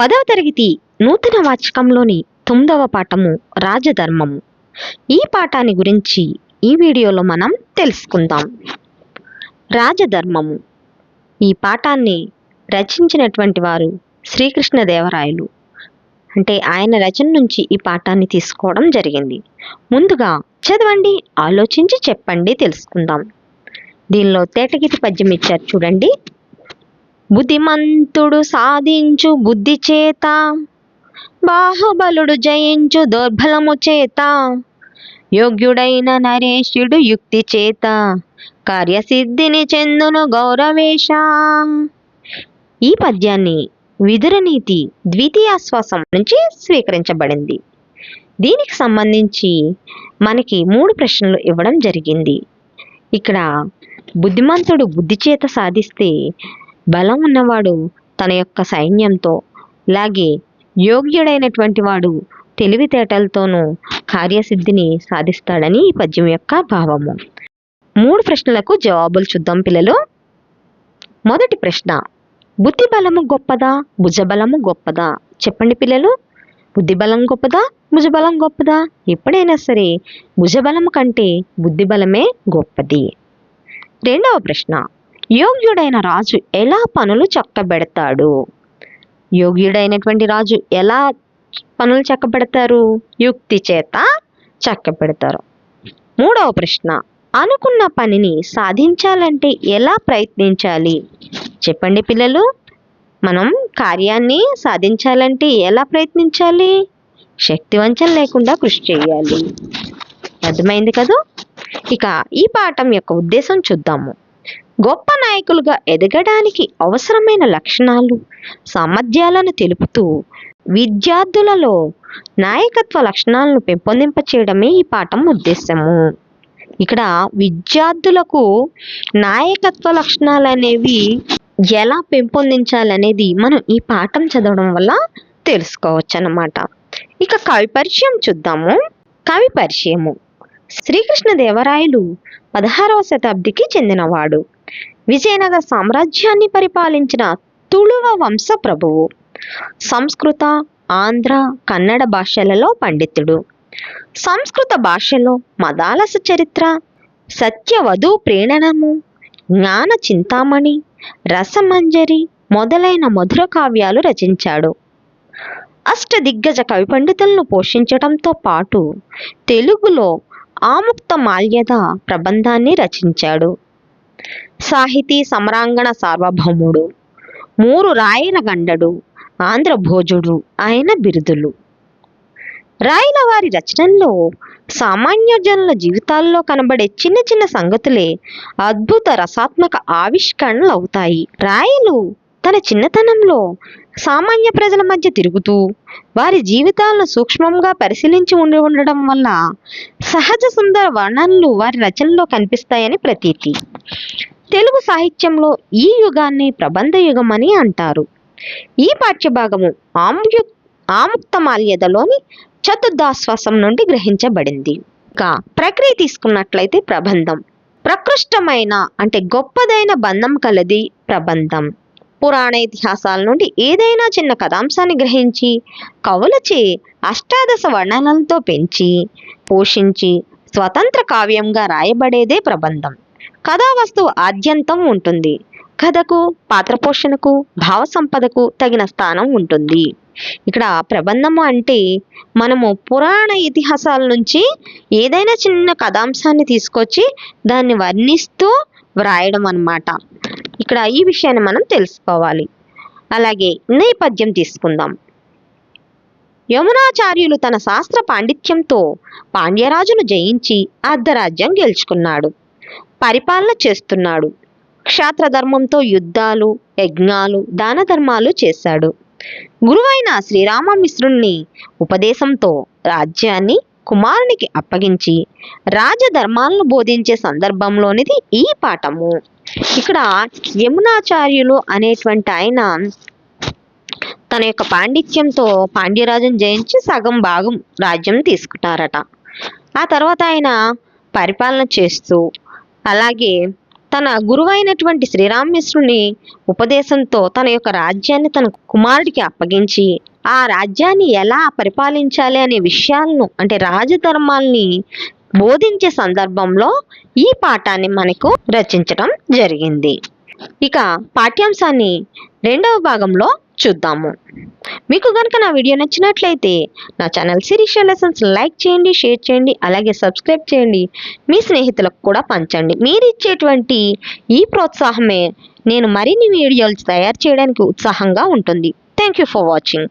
పదవ తరగతి నూతన వాచకంలోని తొమ్మిదవ పాఠము రాజధర్మము. ఈ పాఠాన్ని గురించి ఈ వీడియోలో మనం తెలుసుకుందాం. రాజధర్మము. ఈ పాఠాన్ని రచించినటువంటి వారు శ్రీకృష్ణదేవరాయలు. అంటే ఆయన రచన నుంచి ఈ పాఠాన్ని తీసుకోవడం జరిగింది. ముందుగా చదవండి ఆలోచించి చెప్పండి తెలుసుకుందాం. దీనిలో తేటగిరి పద్యం ఇచ్చారు చూడండి. బుద్ధిమంతుడు సాధించు బుద్ధి చేత బాహుబలుడు జయించు దౌర్బలము చేత యోగ్యుడైన నరేషుడు యుక్తి చేత కార్యసిద్ధిని చెందును గౌరవేశ. ఈ పద్యాన్ని విదురనీతి ద్వితీయాశ్వాసం నుంచి స్వీకరించబడింది. దీనికి సంబంధించి మనకి మూడు ప్రశ్నలు ఇవ్వడం జరిగింది. ఇక్కడ బుద్ధిమంతుడు బుద్ధి చేత సాధిస్తే బలం ఉన్నవాడు తన యొక్క సైన్యంతో అలాగే యోగ్యుడైనటువంటి వాడు తెలివితేటలతోనూ కార్యసిద్ధిని సాధిస్తాడని ఈ పద్యం యొక్క భావము. మూడు ప్రశ్నలకు జవాబులు చూద్దాం పిల్లలు. మొదటి ప్రశ్న బుద్ధి బలము గొప్పదా భుజబలము గొప్పదా? చెప్పండి పిల్లలు. బుద్ధి బలం గొప్పదా భుజబలం గొప్పదా? ఎప్పుడైనా సరే భుజబలము కంటే బుద్ధి బలమే గొప్పది. రెండవ ప్రశ్న యోగ్యుడైన రాజు ఎలా పనులు చక్కబెడతాడు? యోగ్యుడైనటువంటి రాజు ఎలా పనులు చక్కబెడతారు? యుక్తి చేత చక్కబెడతారు. మూడవ ప్రశ్న అనుకున్న పనిని సాధించాలంటే ఎలా ప్రయత్నించాలి? చెప్పండి పిల్లలు మనం కార్యాన్ని సాధించాలంటే ఎలా ప్రయత్నించాలి? శక్తివంచన లేకుండా కృషి చేయాలి. అర్థమైంది కదా? ఇక ఈ పాఠం యొక్క ఉద్దేశం చూద్దాము. గొప్ప నాయకులుగా ఎదగడానికి అవసరమైన లక్షణాలు సామర్థ్యాలను తెలుపుతూ విద్యార్థులలో నాయకత్వ లక్షణాలను పెంపొందింపచేయడమే ఈ పాఠం ఉద్దేశము ఇక్కడ విద్యార్థులకు నాయకత్వ లక్షణాలు అనేవి ఎలా పెంపొందించాలనేది మనం ఈ పాఠం చదవడం వల్ల తెలుసుకోవచ్చు అన్నమాట ఇక కవి పరిచయం చూద్దాము. కవి పరిచయము. శ్రీకృష్ణదేవరాయలు పదహారవ శతాబ్దికి చెందినవాడు. విజయనగర సామ్రాజ్యాన్ని పరిపాలించిన తుళువ వంశ ప్రభువు. సంస్కృత ఆంధ్ర కన్నడ భాషలలో పండితుడు. సంస్కృత భాషలో మదాలస చరిత్ర సత్యవధు ప్రేరణము జ్ఞాన చింతామణి రసమంజరి మొదలైన మధుర కావ్యాలు రచించాడు. అష్టదిగ్గజ కవి పండితులను పోషించడంతో పాటు తెలుగులో ఆముక్త మాల్యద ప్రబంధాన్ని రచించాడు. సాహితీ సమరాంగణ సార్వభౌముడు మూరు రాయల గండడు ఆంధ్ర భోజుడు ఆయన బిరుదులు. రాయల వారి రచనల్లో సామాన్య జనుల జీవితాల్లో కనబడే చిన్న చిన్న సంగతులే అద్భుత రసాత్మక ఆవిష్కరణలు అవుతాయి. రాయలు తన చిన్నతనంలో సామాన్య ప్రజల మధ్య తిరుగుతూ వారి జీవితాలను సూక్ష్మంగా పరిశీలించి ఉండి ఉండడం వల్ల సహజ సుందర వర్ణనలు వారి రచనలో కనిపిస్తాయని ప్రతీతి. తెలుగు సాహిత్యంలో ఈ యుగాన్ని ప్రబంధ యుగం అని అంటారు. ఈ పాఠ్యభాగము ఆమ్యు ఆముక్తమాల్యదలోని చతుర్దాశ్వాసం నుండి గ్రహించబడింది. ఇంకా ప్రక్రియ తీసుకున్నట్లయితే ప్రబంధం. ప్రకృష్టమైన అంటే గొప్పదైన బంధం కలది ప్రబంధం. పురాణ ఇతిహాసాల నుండి ఏదైనా చిన్న కథాంశాన్ని గ్రహించి కవులచే అష్టాదశ వర్ణనలతో పెంచి పోషించి స్వతంత్ర కావ్యంగా రాయబడేదే ప్రబంధం. కథావస్తువు ఆద్యంతం ఉంటుంది. కథకు పాత్ర పోషణకు భావ సంపదకు తగిన స్థానం ఉంటుంది. ఇక్కడ ప్రబంధము అంటే మనము పురాణ ఇతిహాసాల నుంచి ఏదైనా చిన్న కథాంశాన్ని తీసుకొచ్చి దాన్ని వర్ణిస్తూ వ్రాయడం అన్నమాట. ఇక్కడ ఈ విషయాన్ని మనం తెలుసుకోవాలి. అలాగే నేపథ్యం తీసుకుందాం. యమునాచార్యులు తన శాస్త్ర పాండిత్యంతో పాండ్యరాజును జయించి అర్ధరాజ్యం గెలుచుకున్నాడు. పరిపాలన చేస్తున్నాడు. క్షాత్రధర్మంతో యుద్ధాలు యజ్ఞాలు దాన ధర్మాలు చేశాడు. గురువైన శ్రీరామమిశ్రుణ్ణి ఉపదేశంతో రాజ్యాన్ని కుమారునికి అప్పగించి రాజధర్మాలను బోధించే సందర్భంలోనిది ఈ పాఠము. ఇక్కడ యమునాచార్యులు అనేటువంటి ఆయన తన యొక్క పాండిత్యంతో పాండ్యరాజును జయించి సగం భాగం రాజ్యం తీసుకుంటారట. ఆ తర్వాత ఆయన పరిపాలన చేస్తూ అలాగే తన గురువైనటువంటి శ్రీరామమిశ్రుని ఉపదేశంతో తన యొక్క రాజ్యాన్ని తన కుమారుడికి అప్పగించి ఆ రాజ్యాన్ని ఎలా పరిపాలించాలి అనే విషయాలను అంటే రాజధర్మాల్ని బోధించే సందర్భంలో ఈ పాఠాన్ని మనకు రచించడం జరిగింది. ఇక పాఠ్యాంశాన్ని రెండవ భాగంలో చూద్దాము. మీకు కనుక నా వీడియో నచ్చినట్లయితే నా ఛానల్ శిరీష లెసన్స్ లైక్ చేయండి షేర్ చేయండి అలాగే సబ్స్క్రైబ్ చేయండి. మీ స్నేహితులకు కూడా పంచండి. మీరు ఇచ్చేటువంటి ఈ ప్రోత్సాహమే నేను మరిన్ని వీడియోలు తయారు చేయడానికి ఉత్సాహంగా ఉంటుంది. Thank you for watching